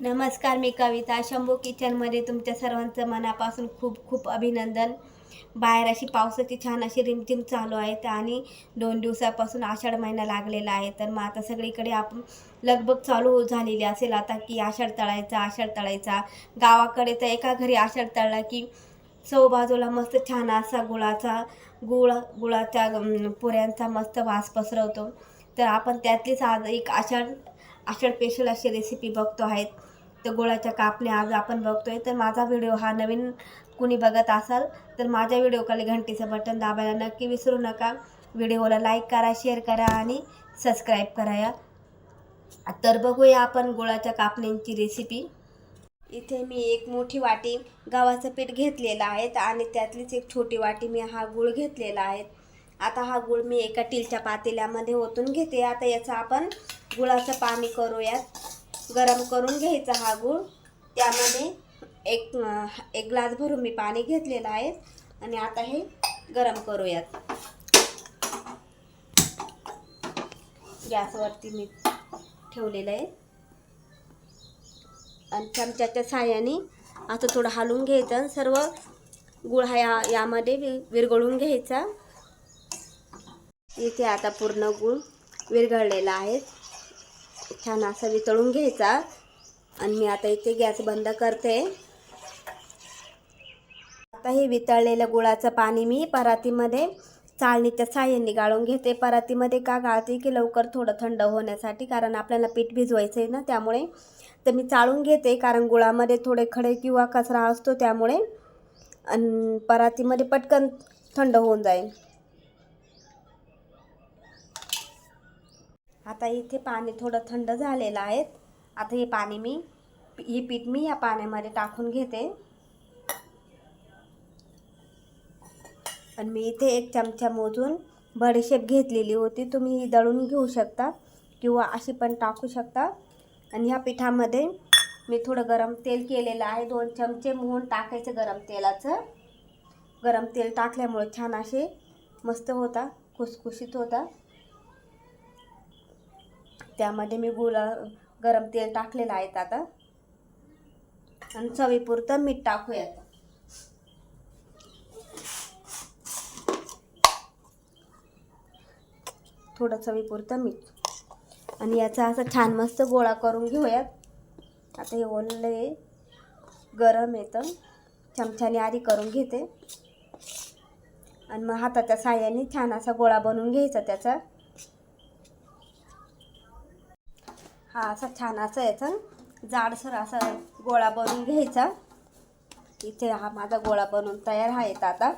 नमस्कार मी कविता. शंभू किचनमध्ये तुमच्या सर्वांचं मनापासून खूप खूप अभिनंदन. बाहेर अशी पावसाची छान अशी रिमझिम चालू आहे आणि दोन दिवसापासून आषाढ महिना लागलेला आहे. तर मग आता सगळीकडे आपण लगबग चालू झालेली असेल आता की आषाढ तळायचा आषाढ तळायचा. गावाकडे तर एका घरी आषाढ तळला की चव बाजूला मस्त छान असा गुळाचा गुळ गुळाच्या पुऱ्यांचा मस्त वास पसरवतो. तर आपण त्यातलीच आज एक आषाढ अशा स्पेशल अशी रेसिपी बघतो आहेत. तर गुळाच्या कापण्या आज आपण बघतो आहे तर माझा व्हिडिओ हा नवीन कुणी बघत असाल तर माझ्या व्हिडिओखाली घंटीचं बटन दाबायला नक्की विसरू नका. व्हिडिओला लाईक करा शेअर करा आणि सबस्क्राईब करा या. तर बघूया आपण गुळाच्या कापण्यांची रेसिपी इथे मी एक मोठी वाटी गव्हाचं पीठ घेतलेलं आहे आणि त्यातलीच एक छोटी वाटी मी हा गुळ घेतलेला आहे. आता हा गुळ मी एका टीलच्या पातेल्यामध्ये ओतून घेते. आता याचा आपण गुळाचं पाणी करूयात. गरम करून घ्यायचा हा गुळ. त्यामध्ये एक एक ग्लास भरून मी पाणी घेतलेलं आहे. आणि आता हे गरम करूयात. गॅसवरती मी ठेवलेलं आहे. आणि चमच्याच्या साह्याने असं थोडं हलवून घ्यायचं. आणि सर्व गुळ हा या यामध्ये वि विरघळून घ्यायचा. इथे आता पूर्ण गुळ विरघळलेला आहे. छान असा वितळून घ्यायचा. आणि मी आता इथे गॅस बंद करते. आता हे वितळलेलं गुळाचं पाणी मी परातीमध्ये चाळणीच्या साह्याने गाळून घेते. परातीमध्ये का गाळते? की लवकर थोडं थंड होण्यासाठी कारण आपल्याला पीठ भिजवायचं आहे ना त्यामुळे. तर मी चाळून घेते कारण गुळामध्ये थोडे खडे किंवा कचरा असतो त्यामुळे. आणि परातीमध्ये पटकन थंड होऊन जाईल. आता इथे पाणी थोडं थंड झालेलं आहे. आता हे पाणी मी ही पीठ मी या पाण्यामध्ये टाकून घेते. आणि मी इथे एक चमचा मोजून बडीशेप घेतलेली होती. तुम्ही ही दळून घेऊ शकता किंवा अशी पण टाकू शकता. आणि ह्या पिठामध्ये मी थोडं गरम तेल केलेलं आहे. दोन चमचे मोहन टाकायचं गरम तेलाचं. गरम तेल टाकल्यामुळे छान असे मस्त होता खुसखुशीत होता. त्यामध्ये मी गुळा गरम तेल टाकलेलं आहे आता. आणि चवीपुरतं मीठ टाकूयात. थोडं चवीपुरतं मीठ. आणि याचा असं छान मस्त गोळा करून घेऊयात. आता हे ओले गरम येतं चमच्याने आधी करून घेते. आणि मग हाताच्या साह्याने छान असा गोळा बनवून घ्यायचा त्याचा. हा असा छान असा याचा. जाडसर असा गोळा बनवून घ्यायचा. इथे हा माझा गोळा बनवून तयार आहे आता.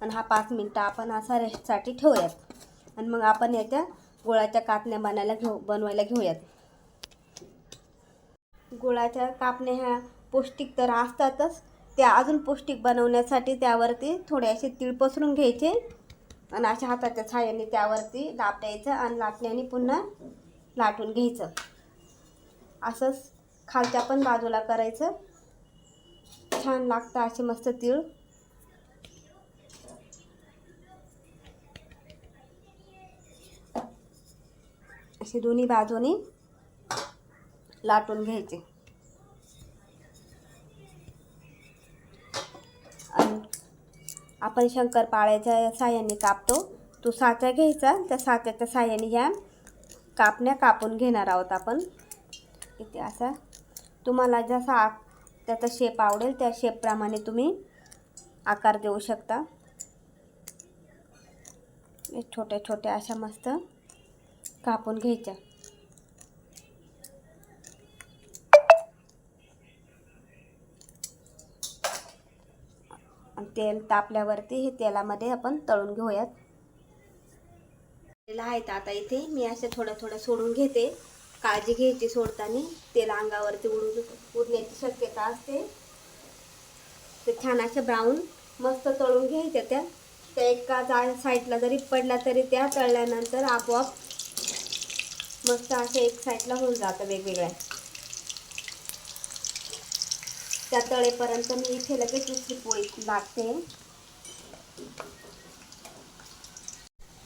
आणि हा पाच मिनटं आपण असा रेस्टसाठी ठेवूयात. आणि मग आपण याच्या गुळाच्या कापण्या बनायला घेऊ बनवायला घेऊयात. गुळाच्या कापण्या ह्या पौष्टिक तर असतातच. त्या अजून पौष्टिक बनवण्यासाठी त्यावरती थोडे असे तीळ पसरून घ्यायचे. आणि अशा हाताच्या छायाने त्यावरती दाब द्यायचं आणि लाटण्याने पुन्हा लाटून घ्यायचं. असंच खालच्या पण बाजूला करायचं. छान लागतं असे मस्त तीळ. असे दोन्ही बाजूनी लाटून घ्यायचे. आणि आपण शंकरपाळ्याच्या साह्याने कापतो. तो साचा घ्यायचा. त्या साच्याच्या साह्याने ह्या कापण्या कापून घेणार आहोत आपण. इथे असा. तुम्हाला जसा आ त्याचा शेप आवडेल त्या शेपप्रमाणे तुम्ही आकार देऊ शकता. हे छोट्या छोट्या अशा मस्त कापून घ्यायच्या. आणि तेल तापल्यावरती हे तेलामध्ये आपण तळून घेऊयात. तेल आहेत आता इथे. मी असे थोडं थोडं सोडून घेते. काळजी घ्यायची सोडताना तेल अंगावरती उडून उडण्याची शक्यता असते. ते छान असे ब्राऊन मस्त तळून घ्यायच्या त्या. त्या एका साईडला जरी पडला तरी त्या तळल्यानंतर आपोआप मस्त असे एक साईडला होऊन जातं वेगवेगळ्या. त्या तळेपर्यंत मी इथे लगेच दुसरी पोळी लागते.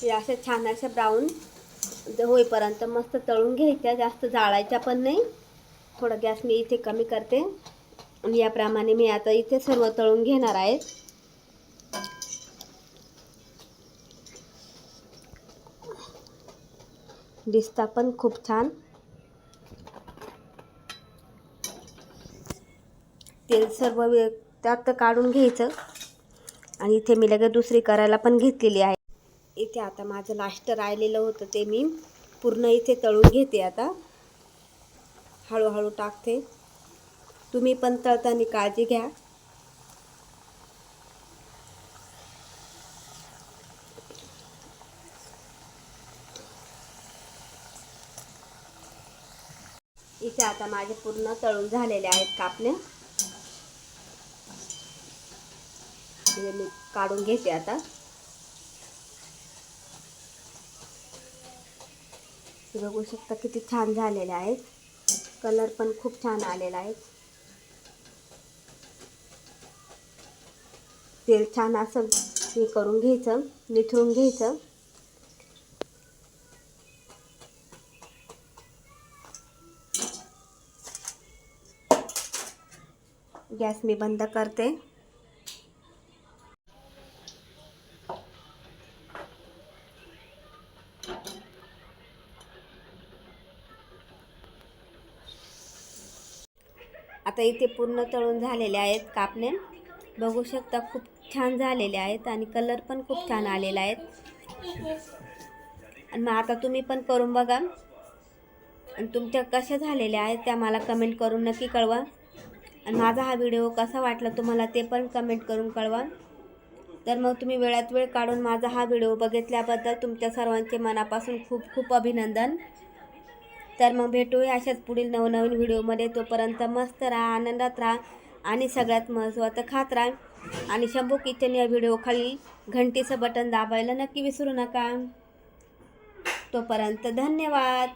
हे असे छान असे ब्राऊन होईपर्यंत मस्त तळून घ्यायच्या जास्त जाळायच्या पण नाही. थोडा गॅस मी इथे कमी करते. आणि याप्रमाणे मी आता इथे सर्व तळून घेणार आहे दिसता पण खूप छान. तेल सर्व त्यात काढून घ्यायचं. आणि इथे मी लगेच दुसरी करायला पण घेतलेली आहे. इथे आता माझं लास्ट राहिलेलं होतं ते मी पूर्ण इथे तळून घेते आता. हळूहळू टाकते. तुम्ही पण तळताना काळजी घ्या. इथे आता माझे पूर्ण तळून झालेले आहेत कापण्या मी काढून घेते आता. हे बघू शकता किती छान झालेले आहेत. कलर पण खूप छान आलेला आहे. तेल छान असं हे करून घ्यायचं निथळून घ्यायचं. गॅस मी बंद करते. आता इथे पूर्ण तळून झालेले आहेत कापणे. बघू शकता खूप छान झालेले आहेत आणि कलर पण खूप छान आलेला आहेत आणि मग आता तुम्ही पण करून बघा. आणि तुमच्या कशा झालेल्या आहेत त्या मला कमेंट करून नक्की कळवा. आणि माझा हा व्हिडिओ कसा वाटला तुम्हाला ते पण कमेंट करून कळवा. तर मग तुम्ही वेळात वेळ काढून माझा हा व्हिडिओ बघितल्याबद्दल तुमच्या सर्वांचे मनापासून खूप खूप अभिनंदन. तर मग भेटूया अशाच पुढील नवनवीन व्हिडिओमध्ये. तोपर्यंत मस्त राहा आनंदात राहा आणि सगळ्यात महत्त्वाचं खात राहा. आणि शंभू किचन या व्हिडिओ खाली घंटीचं बटन दाबायला नक्की विसरू नका. तोपर्यंत धन्यवाद.